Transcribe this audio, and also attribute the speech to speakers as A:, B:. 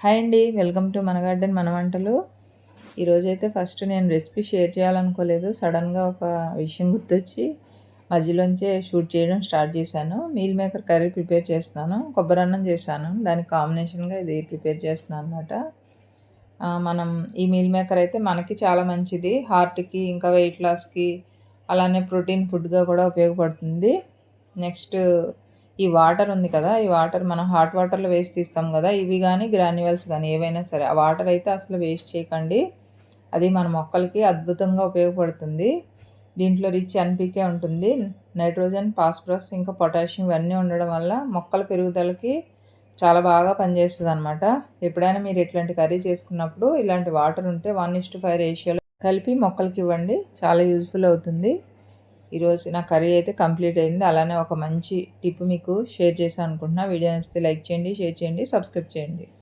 A: Hi అండి welcome to మన garden మన వంటలు. ఈరోజైతే ఫస్ట్ నేను రెసిపీ షేర్ చేయాలనుకోలేదు. సడన్గా ఒక విషయం గుర్తొచ్చి మధ్యలోంచే షూట్ చేయడం స్టార్ట్ చేశాను. మీల్ మేకర్ కర్రీ ప్రిపేర్ చేస్తున్నాను. కొబ్బరి అన్నం చేశాను. దానికి కాంబినేషన్గా ఇది ప్రిపేర్ చేస్తున్నాను అనమాట మనం ఈ మీల్ మేకర్ అయితే మనకి చాలా మంచిది. హార్ట్కి ఇంకా వెయిట్ లాస్కి అలానే ప్రోటీన్ ఫుడ్గా కూడా ఉపయోగపడుతుంది. నెక్స్ట్ ఈ వాటర్ ఉంది కదా ఈ వాటర్ మనం హాట్ వాటర్లో వేసి తీస్తాం కదా ఇవి కానీ గ్రాన్యువల్స్ కానీ ఏవైనా సరే ఆ వాటర్ అయితే అసలు వేస్ట్ చేయకండి. అది మన మొక్కలకి అద్భుతంగా ఉపయోగపడుతుంది. దీంట్లో రిచ్ ఎన్పికే ఉంటుంది. నైట్రోజన్ ఫాస్ఫరస్ ఇంకా పొటాషియం ఇవన్నీ ఉండడం వల్ల మొక్కల పెరుగుదలకి చాలా బాగా పనిచేస్తుంది అనమాట ఎప్పుడైనా మీరు ఇట్లాంటి కర్రీ చేసుకున్నప్పుడు ఇలాంటి వాటర్ ఉంటే వన్ ఇస్ టు ఫైవ్ రేషియోలో కలిపి మొక్కలకి ఇవ్వండి. చాలా యూజ్ఫుల్ అవుతుంది. ఈరోజు నా కర్రీ అయితే కంప్లీట్ అయింది. అలానే ఒక మంచి టిప్ మీకు షేర్ చేశాను అనుకుంటున్నా. వీడియో నచ్చితే లైక్ చేయండి షేర్ చేయండి సబ్స్క్రైబ్ చేయండి.